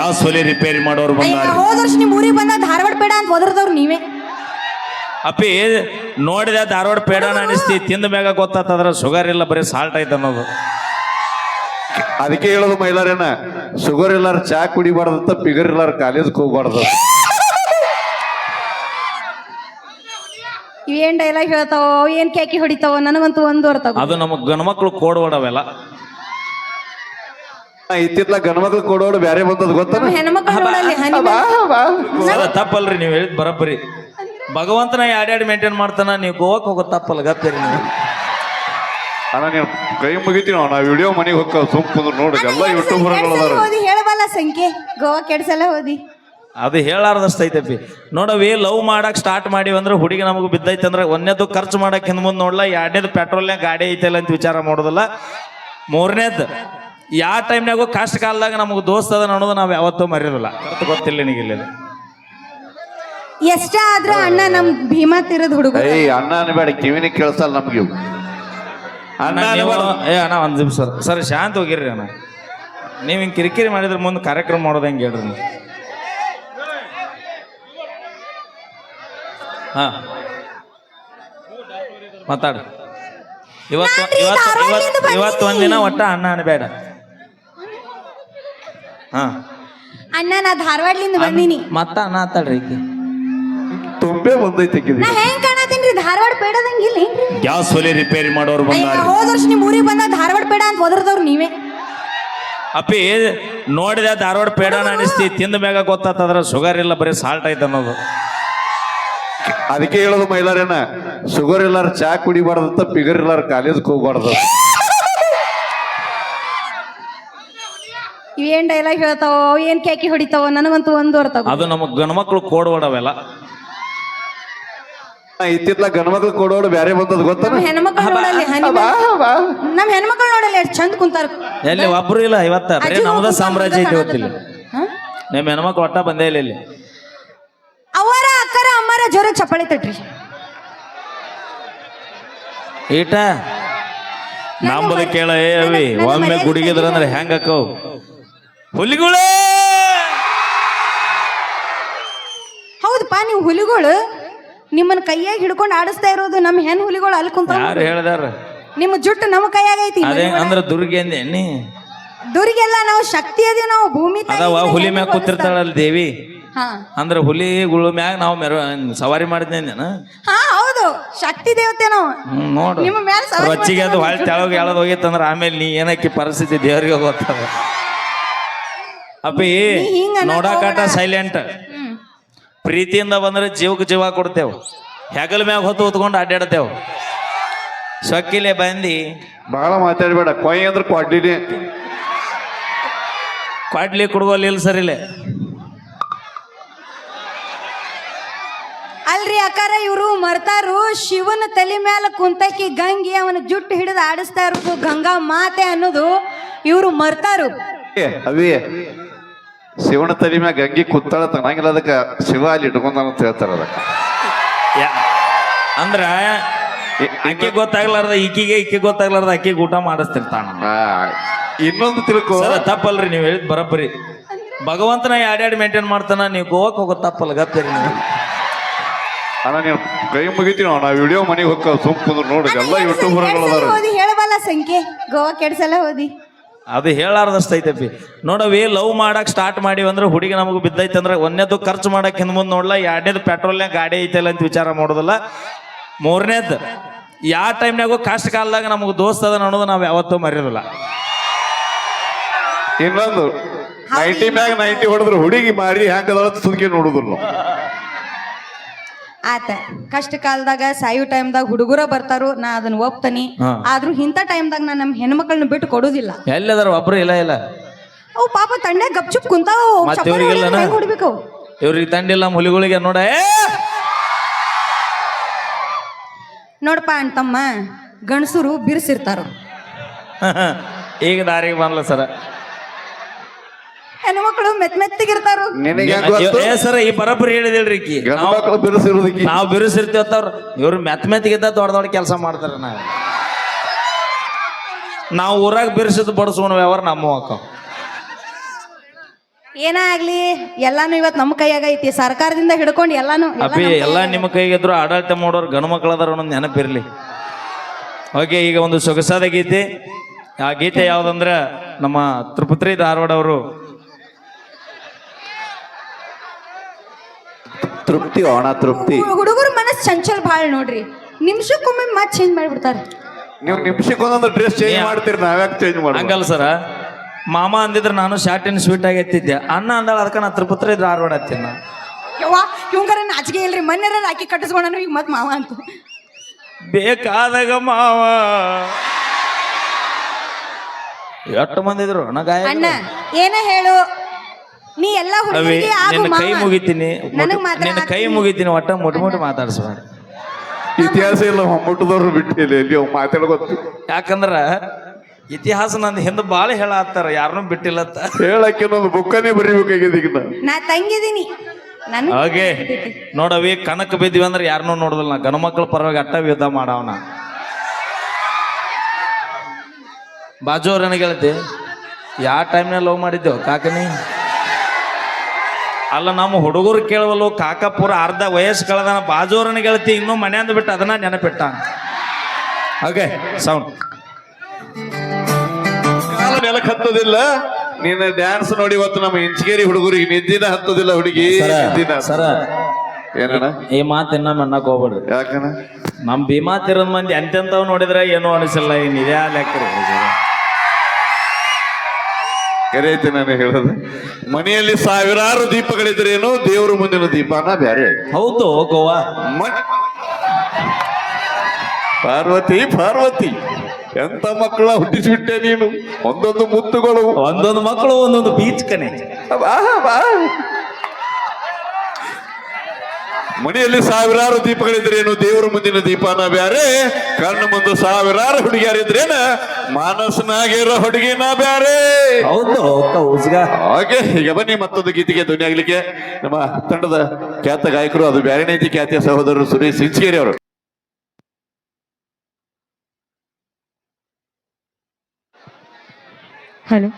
Gas ಸೊಲೆ repair ಮಾಡೋರು ಬಂದಾರ? ಹೋದ ವರ್ಷ ನಿಮ್ ಊರಿಗೆ ಬಂದ ಧಾರವಾಡ ಬೇಡ ಅಂತ ಹೋದ್ರದವ್ರು ನೀವೇ. ಅಪ್ಪಿ ನೋಡಿದೆ ಧಾರವಾಡ ಪೇಡನ ಅನಿಸ್ತಿ ತಿಂದ ಮ್ಯಾಗ ಗೊತ್ತಾತದ್ರ ಶುಗರ್ ಇಲ್ಲ ಬರೀ ಸಾಲ್ಟ್ ಐತೆ ಅನ್ನೋದು. ಅದಕ್ಕೆ ಹೇಳೋದು ಮೈಲಾರೇನ ಶುಗರ್ ಇಲ್ಲಾರ ಚಾ ಕುಡಿಬಾರ್ದಂತ ಪಿಗರ್ ಇಲ್ಲಾರ ಕಾಲೇಜ್ಗೆ ಹೋಗ್ಬಾರ್ದು. ಇವೇನ್ ಡೈಲಾಗ್ ಹೇಳ್ತಾವ ಏನ್ ಕ್ಯಾಕಿ ಹೊಡಿತಾವ ನನಗಂತೂ ಒಂದು. ಅದು ನಮ್ಮ ಗಣಮಕ್ಳು ಕೋಡ್ವಾಡವೆಲ್ಲ ಇತ್ತಿತ್ಲ ಗಣಮಕ್ಳು ಕೊಡೋಡು ಬ್ಯಾರೆ ಬಂದದ್ ಗೊತ್ತಾನ? ನಮ್ಮ ಹೆಣ್ಮಕ್ಳು ನೋಡಲ್ಲಿ ಹನಿ ಸರ ತಪ್ಪಲ್ರಿ ನೀವು ಹೇಳಿದ್ ಬರಬ್ಬರಿ. ಭಗವಂತನ ಯಾಡ್ಯಾಡ್ ಮೇಂಟೈನ್ ಮಾಡ್ತಾನ ನೀವು ಗೋವಾಕ್ ಹೋಗೋ ತಪ್ಪಲ್ಲ ಗಪ್ಪಿರಿ ನೀವು ಅಣ್ಣ ನೀನು ಕೈ ಮುಗಿತೀವಿ ನಾ ವಿಡಿಯೋ ಮನೆಗೆ ಹೋಗ ಸುಮ್ ನೋಡಿ ನೋಡು ಎಲ್ಲ ಯೂಟ್ಯೂಬರ್ಗಳು ಅದಾರ ಓದಿ ಹೇಳಬಲ್ಲ ಸಂಖ್ಯೆ. ಗೋವಾ ಕೆಡ್ಸಲ್ಲ ಓದಿ ಅದು ಹೇಳಾರ್ದಷ್ಟು ಐತಪ್ಪಿ. ನೋಡವಿ ಲವ್ ಮಾಡಕ್ ಸ್ಟಾರ್ಟ್ ಮಾಡಿವಿ ಅಂದ್ರೆ ಹುಡುಗಿ ನಮಗೆ ಬಿದ್ದೈತೆ ಅಂದ್ರೆ ಒಂದೇದು ಖರ್ಚು ಮಾಡಕ್ ಹಿಂದ್ ಮುಂದೆ ನೋಡ್ಲ ಎರಡನೇದು ಪೆಟ್ರೋಲ್ನಾಗ ಗಾಡಿ ಐತಲ್ಲ ಅಂತ ವಿಚಾರ ಮಾಡೋದಲ್ಲ. ಮೂರನೇದು ಯಾವ ಟೈಮ್ನಾಗೂ ಕಷ್ಟ ಕಾಲದಾಗ ನಮಗೆ ದೋಸ್ತ ಅದ ಅನ್ನೋದು ನಾವು ಯಾವತ್ತೂ ಮರೆಯೋದಿಲ್ಲ. ಗೊತ್ತಿಲ್ಲ ಗೊತ್ತಿಲ್ಲ ಇಲ್ಲಿ. ಎಷ್ಟೇ ಆದ್ರೆ ಅಣ್ಣ ನಮ್ ಭೀಮಾ ತಿರೋದು ಹುಡುಗ ಏಯ್ ಅಣ್ಣ ಅನ್ಬೇಡ ಕಿವಿನ ಕೇಳಿಸಲ್ಲ ನಮ್ಗೆ ಇವು. ಅಣ್ಣ ನೀವು ಏ ಅಣ್ಣ ಒಂದು ನಿಮಿಷ ಸರ್. ಸರ್ ಶಾಂತ ಹೋಗಿರ್ರಿ ಅಣ್ಣ. ನೀವು ಹಿಂಗೆ ಕಿರಿಕಿರಿ ಮಾಡಿದ್ರೆ ಮುಂದೆ ಕಾರ್ಯಕ್ರಮ ಮಾಡೋದು ಹೆಂಗೆ ಹೇಳ್ರಿ ನೀವು? ಹಾಂ. ಮಾತಾಡು. ಇವತ್ತು ಇವತ್ತು ಇವತ್ತು ಇವತ್ತು. ಒಂದಿನ ಒಟ್ಟ ಅಣ್ಣ ಅನ್ಬೇಡ. ಹಾಂ. ಅಣ್ಣ ನಾ ಧಾರವಾಡ್ಲಿಂದ ಬಂದೀನಿ. ಮತ್ತ ಅಣ್ಣ ಆತಾಡ್ರಿ ಈಕಿ. ತುಂಬೆ ಬಂದೈತೆ. ನಾ ಹೆಂಗ್ ಕಾಣತೀನ್ರಿ ಧಾರವಾಡ ಬೇಡದಂಗಿಲ್ಲ ಏನ್ರಿ? ಗ್ಯಾಸ್ ಒಲೆ ರಿಪೇರಿ ಮಾಡೋರು ಅಯ್ಯ, ಹೋದ ವರ್ಷ ನಿಮ್ ಊರಿಗೆ ಬಂದ ಧಾರವಾಡ ಬೇಡ ಅಂತ ಒದರ್ದವ್ರು ನೀವೇ. ಅಪ್ಪಿ ನೋಡಿದ ಧಾರವಾಡ ಪೇಡನ ಅನಿಸ್ತಿ ತಿಂದ ಮ್ಯಾಗ ಗೊತ್ತಾತದ್ರ ಶುಗರ್ ಇಲ್ಲ ಬರೀ ಸಾಲ್ಟ್ ಐತೆ ಅನ್ನೋದು. ಅದಕ್ಕೆ ಹೇಳೋದು ಮೈಲಾರೇನ ಶುಗರ್ ಇಲ್ಲಾರ ಚಾ ಕುಡಿಬಾರ್ದಂತ ಪಿಗರ್ ಇಲ್ಲಾರ ಕಾಲೇಜ್ಗೆ ಹೋಗ್ಬಾರ್ದು. ಇವೇನ್ ಡೈಲಾಗ್ ಹೇಳ್ತಾವೋ ಏನ್ ಕೇಕಿ ಹೊಡಿತಾವ ನನಗಂತೂ ಒಂದು ಅರ್ಥ ಆಗುದಿಲ್ಲ. ಅದು ನಮ್ಮ ಗಣಮಕ್ಳು ಕೋಡ್ವಾಡವೆಲ್ಲ ಇತ್ತಿತ್ಲ ಗಣಮಕ್ಳು ಕೊಡೋಡು ಬ್ಯಾರೆ ಬಂದದ್ ಗೊತ್ತ ನಮ್ಮ ಹೆಣ್ಮಕ್ಳು ನೋಡಲ್ಲಿ ಹನಿ ನಮ್ ಹೆಣ್ಮಕ್ಳು ನೋಡಲ್ಲಿ ಎಷ್ಟ್ ಚಂದ ಕುಂತಾರ. ಎಲ್ಲಿ ಒಬ್ರು ಇಲ್ಲ ಇವತ್ತ ಬರೀ ಅಜ್ಜಿ ನಮ್ದ ಹೋಗ್ಬಿಟ್ಟು ಸಾಮ್ರಾಜ್ಯ ಐತಿ. ಗೊತ್ತಿಲ್ಲ. ನಿಮ್ ನಿಮ್ಮ ಹೆಣ್ಮಕ್ಳು ಒಟ್ಟ ಬಂದೇ ಇಲ್ಲ ಇಲ್ಲಿ. ಅವರ ಅಕ್ಕರ ಅಮ್ಮರ ಜೋರ ಚಪ್ಪಾಳಿ ತಟ್ರಿ. ಈಟ ನಂಬದ ಕೇಳ ಏ ಅವಿ ಒಮ್ಮೆ ಗುಡಿಗಿದ್ರಂದ್ರೆ ಗುಡುಗಿದ್ರ ಅಂದ್ರೆ ಹೆಂಗ ಅಕ್ಕವು? ಹುಲಿಗಳೇ! ಹೌದಪ್ಪ ನೀವು ಹುಲಿಗಳು? ನಿಮ್ಮನ್ನ ಕೈಯಾಗಿ ಹಿಡ್ಕೊಂಡು ಆಡಿಸ್ತಾ ಇರೋದು ನಮ್ಮ ಹೆಣ್ ಹುಲಿಗಳು ಅಲ್ಲಿ ಕುಂತ ಯಾರು ಹೇಳ್ದಾರ? ನಿಮ್ಮ ಜುಟ್ಟು ನಮ್ಮ ಕೈಯಾಗ ಐತಿ ಅದೇ ಅಂದ್ರ ದುರ್ಗಿ ಅಂದೆ ನೀ ದುರಿಗೆಲ್ಲ ನಾವು ಶಕ್ತಿ ಅದೇ ನಾವು ಭೂಮಿ ತಾಯಿಯಿಂದ ಅದಾವ ಹುಲಿ ಮ್ಯಾಗ ಕೂತಿರ್ತಾಳಲ್ಲ ದೇವಿ? ಹಾ. ಅಂದ್ರ ಹುಲಿಗಳು ಮ್ಯಾಗ ನಾವು ಮೆರ ಸವಾರಿ ಮಾಡಿದ್ನೇನ ಹಾ ಹೌದು. ಶಕ್ತಿ ದೇವತೆ ನಾವು. ಹ್ಮ್ ನೋಡು. ನಿಮ್ಮ ಮ್ಯಾಲ ಸವಾರಿ ರೊಚ್ಚಿಗೆ ಅದು ಹೊಳ್ ತೆಳಗ್ ಎಳದ್ ಹೋಗಿತ್ತಂದ್ರ ಆಮೇಲೆ ನೀ ಏನಕ್ಕೆ ಪರಿಸ್ಥಿತಿ ದೇವ್ರಿಗೆ ಗೊತ್ತದ? ಅಪ್ಪಿ ನೋಡಾಕಾಟ ಸೈಲೆಂಟ್ ಪ್ರೀತಿಯಿಂದ ಬಂದ್ರೆ ಜೀವಕ್ಕೆ ಜೀವ ಕೊಡ್ತೇವೆ. ಹೆಗಲ ಮ್ಯಾಗ ಹೊತ್ತು ಹೊತ್ಕೊಂಡು ಅಡ್ಡಾಡ್ತೇವೆ ಸೊಕ್ಕಿಲೆ ಬಂದಿ. ಬಹಳ ಮಾತಾಡ್ಬೇಡ. ಕೊಯ್ ಅಂದ್ರೆ ಕ್ವಾಡ್ಲಿನೇ ಕ್ವಾಡ್ಲಿ ಕುಡ್ಗೋಲಿಲ್ಲ ಸರಿಲೆ. ಅಲ್ರಿ ಅಕ್ಕಾರ ಇವರು ಮರ್ತಾರು. ಶಿವನ ತಲೆ ಮ್ಯಾಲ ಕುಂತಕಿ ಗಂಗಿ ಅವನ ಜುಟ್ಟು ಹಿಡಿದು ಆಡಿಸ್ತಾ ಇರೋದು ಗಂಗಾ ಮಾತೆ ಅನ್ನೋದು ಇವರು ಮರ್ತಾರು. ಏ, ಅವಿ ಶಿವನ ತಲೆ ಮ್ಯಾಗ ಗಂಗಿ ಕುತ್ತಾಳ ತನಂಗಿಲ್ಲ ಅದಕ್ಕೆ ಶಿವ ಅಲ್ಲಿ ಇಟ್ಕೊಂಡ ಅಂತ ಹೇಳ್ತಾರ ಅದಕ್ಕೆ. ಯಾ- ಅಂದ್ರ ಅಕ್ಕಿ ಗೊತ್ತಾಗ್ಲಾರ್ದ ಈಕಿಗೆ ಈಕೆ ಗೊತ್ತಾಗ್ಲಾರ್ದ ಅಕ್ಕಿಗೆ ಊಟ ಮಾಡಿಸ್ತಿರ್ತಾನ. ಇನ್ನೊಂದು ತಿಳ್ಕೊ. ಸರ ತಪ್ಪಲ್ರಿ ನೀವು ಹೇಳಿದ್ ಬರಬ್ಬರಿ. ಭಗವಂತನ ಯಾಡ್ಯಾಡ್ ಮೇಂಟೈನ್ ಮಾಡ್ತಾನ ನೀವು ಗೋವಾಕ್ ಹೋಗೋ ತಪ್ಪಲ್ಲ ಗಪ್ಪಿರಿ ನೀವು ಅಣ್ಣ ನೀವು ಕೈ ಮುಗಿತೀವಿ ನಾವು ವಿಡಿಯೋ ಮನೆಗೆ ಹೋಗ್ಕ ಸುಮ್ ಕುಂದ್ರು ನೋಡಿ ಎಲ್ಲ ಯೂಟ್ಯೂಬರ್ಗಳು ಅದಾರ ಹೇಳಬಲ್ಲ ಸಂಖ್ಯೆ. ಗೋವಾ ಕೆಡ್ಸಲ್ಲ ಓದಿ ಅದು ಹೇಳಾರ್ದಷ್ಟು ಐತಪ್ಪಿ ನೋಡವಿ ಲವ್ ಮಾಡಕ್ ಸ್ಟಾರ್ಟ್ ಮಾಡಿ ಅಂದ್ರೆ ಹುಡುಗಿ ನಮಗೆ ಬಿದ್ದೈತೆ ಅಂದ್ರೆ ಒಂದೇದು ಖರ್ಚು ಮಾಡಕ್ ಹಿಂದ್ ಮುಂದೆ ನೋಡ್ಲ ಎರಡನೇದು ಪೆಟ್ರೋಲ್ನಾಗ ಗಾಡಿ ಐತಲ್ಲ ಅಂತ ವಿಚಾರ ಮಾಡೋದಲ್ಲ. ಮೂರನೇದು ಯಾವ ಟೈಮ್ನಾಗೂ ಕಷ್ಟ ಕಾಲದಾಗ ನಮಗೆ ದೋಸ್ತ ಅದ ಅನ್ನೋದು ನಾವು ಯಾವತ್ತೂ ಮರೆಯೋದಿಲ್ಲ. ಇನ್ನೊಂದು ನೈಂಟಿ ಮ್ಯಾಗ ನೈಂಟಿ ಹೊಡೆದ್ರು ಹುಡುಗಿ ಮಾಡಿ ಹ್ಯಾಂಗದ ಸುದ್ದಿ ನೋಡುದಿಲ್ಲ. ಆತ ಕಷ್ಟ ಕಾಲದಾಗ ಸಾಯು ಟೈಮ್ದಾಗ ಹುಡುಗರ ಬರ್ತಾರು ನಾ ಅದನ್ನ ಒಪ್ತನಿ ಹಾ. ಆದ್ರೂ ಇಂಥ ಟೈಮ್ದಾಗ ನಾ ನಮ್ಮ ಹೆಣ್ಮಕ್ಳನ್ನ ಬಿಟ್ಟು ಕೊಡೋದಿಲ್ಲ ಎಲ್ಲದಾರ ಒಬ್ರು ಇಲ್ಲ ಇಲ್ಲ ಅವು ಪಾಪ ತಂಡೆ ಗಪ್ಚುಪ್ ಕುಂತಾವು ಹುಡ್ಬೇಕು ಇವ್ರಿಗೆಲ್ಲನ? ಅವು? ಇವ್ರಿಗೆ ತಂಡಿಲ್ಲ ಹುಲಿಗಳಿಗೆ ನೋಡ ಏ ನೋಡಪ್ಪ ಅಂತಮ್ಮ ಗಂಡಸರು ಬಿರ್ಸಿರ್ತಾರ ಈಗ ದಾರಿಗೆ ಬಂದ್ಲ ಸರ ಹೆಣ್ಮಕ್ಳು ಮೆತ್ ಮೆತ್ತಗಿರ್ತಾರು ನಿನಗೆ ಹೆಂಗ್ ಗೊತ್ತು? ಏ ಸರ ಈ ಬರಬ್ಬರಿ ಹೇಳಿದಿಲ್ರಿ ಈಕಿ. ಗಂಡ ಮಕ್ಕಳು ಬಿರುಸಿರೋದಕ್ಕೆ ನಾವು ಇವ್ರು ಮೆತ್ ಮೆತ್ತಗಿದ್ದ ದೊಡ್ಡ ದೊಡ್ಡ ಕೆಲಸ ಮಾಡ್ತಾರ ನಾವು ನಾವು ಊರಾಗ ಬಿರುಸಿದ್ ಬಡಿಸೋಣ ವ್ಯವಹಾರ ನಮ್ಮ ಅಕ್ಕ ಏನೇ ಆಗ್ಲಿ ಎಲ್ಲಾನು ಇವತ್ ನಮ್ಮ ಕೈಯಾಗ ಐತಿ. ಸರ್ಕಾರದಿಂದ ಹಿಡ್ಕೊಂಡು ಎಲ್ಲಾನು ಎಲ್ಲ ಅಪ್ಪಿ ನಮ್ ಎಲ್ಲ ನಿಮ್ಮ ಕೈಗಿದ್ರು ಆಡಳಿತ ಮಾಡೋರು ಗಂಡು ಅದರ ಅನ್ನೋದು ನೆನಪಿರ್ಲಿ. ಓಕೆ ಈಗ ಒಂದು ಸೊಗಸಾದ ಗೀತೆ. ಆ ಗೀತೆ ಯಾವ್ದಂದ್ರ ನಮ್ಮ ತ್ರಿಪುತ್ರಿ ಧಾರವಾಡ ಅವರು ತೃಪ್ತಿ ಒಣ ತೃಪ್ತಿ? ಹುಡುಗರು ಮನಸ್ ಚಂಚಲ ಭಾಳ ನೋಡ್ರಿ. ನಿಮಿಷಕ್ಕೊಮ್ಮೆ ಮತ್ ಚೇಂಜ್ ಮಾಡಿಬಿಡ್ತಾರೆ. ನೀವು ನಿಮಿಷಕ್ಕೊಂದೊಂದು ಡ್ರೆಸ್ ಚೇಂಜ್ ಮಾಡ್ತೀರಿ ನಾವ್ಯಾಕೆ ಚೇಂಜ್ ಮಾಡಿ ಹಂಗಲ್ಲ ಸರ. ಮಾಮ ಅಂದಿದ್ರೆ ನಾನು ಶಾರ್ಟ್ ಅಂಡ್ ಸ್ವೀಟ್ ಆಗಿ ಎತ್ತಿದ್ದೆ. ಅಣ್ಣ ಅಂದಾಳ ಅದಕ್ಕೆ ನಾ ತಿರುಪತಿ ಇದ್ರೆ ಹತ್ತೀನಿ ನಾ ಯವ್ವ ಇವಂಗಾರ ನಾಚಿಕೆ ಇಲ್ರಿ. ಮೊನ್ನೆ ರಾಕಿ ಕಟ್ಟಿಸ್ಕೊಂಡನು ಈಗ ಮತ್ ಮಾವ ಅಂತ. ಬೇಕಾದಾಗ ಮಾವ. ಎಷ್ಟು ಮಂದಿ ಇದ್ರು? ಅಣ್ಣ ಗಾಯ ಅಣ್ಣ ಏನ ಹೇಳು. ನೀ ಎಲ್ಲ ಅವಿ ಹುಡುಗರಿಗೆ ಆಗು ನಿನ್ನ ಕೈ ಮಾವ. ಮುಗಿತೀನಿ. ನನಗ್ ಮಾತ್ರ ನಿನ್ನ ಕೈ ಆಗ್ತೀನಿ. ಮುಗಿತೀನಿ ಒಟ್ಟ ಮೊಟ್ಟ ಮುಟ್ ಮಾತಾಡ್ಸ್ಬೇಡ. ಇತಿಹಾಸ ಇಲ್ಲ ಮೊಟ್ಟದವ್ರು ಬಿಟ್ಟಿಲ್ಲ ಎಲ್ಲಿ ಅವ್ ಮಾತಾಡ್ಕೊತ ಯಾಕಂದ್ರ ಇತಿಹಾಸ ನಂದು ಹಿಂದೆ ಭಾಳ ಹೇಳತ್ತಾರ ಯಾರನ್ನೂ ಬಿಟ್ಟಿಲ್ಲತ್ತ ಹೇಳಕ್ಕೆ ಒಂದು ಬುಕ್ಕನೇ ಬರೀಬೇಕಾಗಿದೆ ಈಗ ನಾ. ನಾ ತಂಗಿದೀನಿ ನನಗ್ ಹಾಗೆ ನೋಡವಿ ಕನಕ ಬಿದ್ದೀವಿ ಅಂದ್ರೆ ಯಾರನ್ನೂ ನೋಡುದಿಲ್ಲ. ನಾ ಗಣ ಮಕ್ಕಳ ಪರವಾಗಿ ಅಟ್ಟ ಯುದ್ಧ ಮಾಡವನ. ಬಾಜು ಅವ್ರ ನನಗೆ ಹೇಳ್ತಿ? ಯಾವ ಟೈಮ್ನಲ್ಲಿ ಲವ್ ಮಾಡಿದ್ದೆವು ಕಾಕನಿ ಅಲ್ಲ ನಮ್ಮ ಹುಡುಗರು ಕೇಳವಲ್ಲು ಕಾಕಪುರ ಅರ್ಧ ವಯಸ್ಸು ಕಳೆದನ ಬಾಜೋರನ ಗೆಳತಿ ಇನ್ನೂ ಮನೆಯಿಂದ ಬಿಟ್ಟು ಅದನ್ನ ನೆನಪಿಟ್ಟ ಓಕೆ ಸೌಂಡ್ ಕಾಲ ನೆಲಕ್ಕೆ ಹತ್ತದಿಲ್ಲ. ನಿನ್ನ ಡ್ಯಾನ್ಸ್ ನೋಡಿ ಇವತ್ತು ನಮ್ಮ ಇಂಚಗೇರಿ ಹುಡುಗರಿಗೆ ನಿದ್ದಿನ ಹತ್ತದಿಲ್ಲ ಹುಡುಗಿ ನಿದ್ದಿನ. ಸರ. ಏನಣ್ಣ? ಈ ಮಾತು ಇನ್ನೊಮ್ಮೆ ಅನ್ನಕ್ ಹೋಗ್ಬೇಡ್ರಿ. ಯಾಕಣ್ಣ? ನಮ್ ಭೀಮಾ ತಿರದ್ ಮಂದಿ ಎಂತೆಂತವ್ ನೋಡಿದ್ರೆ ಏನೂ ಅನಿಸಲ್ಲ ಇನ್ ಇದೇ ಲೆಕ್ಕ ಕರೆ ಐತೆ ನಾನು ಹೇಳೋದು. ಮನೆಯಲ್ಲಿ ಸಾವಿರಾರು ದೀಪಗಳಿದ್ರೇನು ದೇವರು ಮುಂದಿನ ದೀಪನ ಬೇರೆ ಹೌದು ಗೋವಾ. ಪಾರ್ವತಿ ಪಾರ್ವತಿ ಎಂತ ಮಕ್ಕಳ ಹುಟ್ಟಿಸಿಬಿಟ್ಟೆ ನೀನು? ಒಂದೊಂದು ಮುತ್ತುಗಳು. ಒಂದೊಂದು ಮಕ್ಕಳು ಒಂದೊಂದು ಬೀಚ್ ಕನೆ. ಮನೆಯಲ್ಲಿ ಸಾವಿರಾರು ದೀಪಗಳಿದ್ರೇನು ದೇವರ ಮುಂದಿನ ದೀಪನ ಬ್ಯಾರೆ ಕಣ್ಣು ಮುಂದೆ ಸಾವಿರಾರು ಹುಡುಗಿಯರಿದ್ರೇನ ಮಾನಸನಾಗಿರೋ ಹುಡುಗಿನ ಬ್ಯಾರೆ. ಹಾಗೆ ಈಗ ಬನ್ನಿ ಮತ್ತೊಂದು ಗೀತೆಗೆ ಧ್ವನಿ ಆಗ್ಲಿಕ್ಕೆ. ನಮ್ಮ ತಂಡದ ಖ್ಯಾತ ಗಾಯಕರು ಅದು ಬ್ಯಾರಣೇತಿ ಖ್ಯಾತಿಯ ಸಹೋದರರು ಸುರೇಶ್ ಸಿಂಚಗೇರಿ ಅವರು. ಹಲೋ.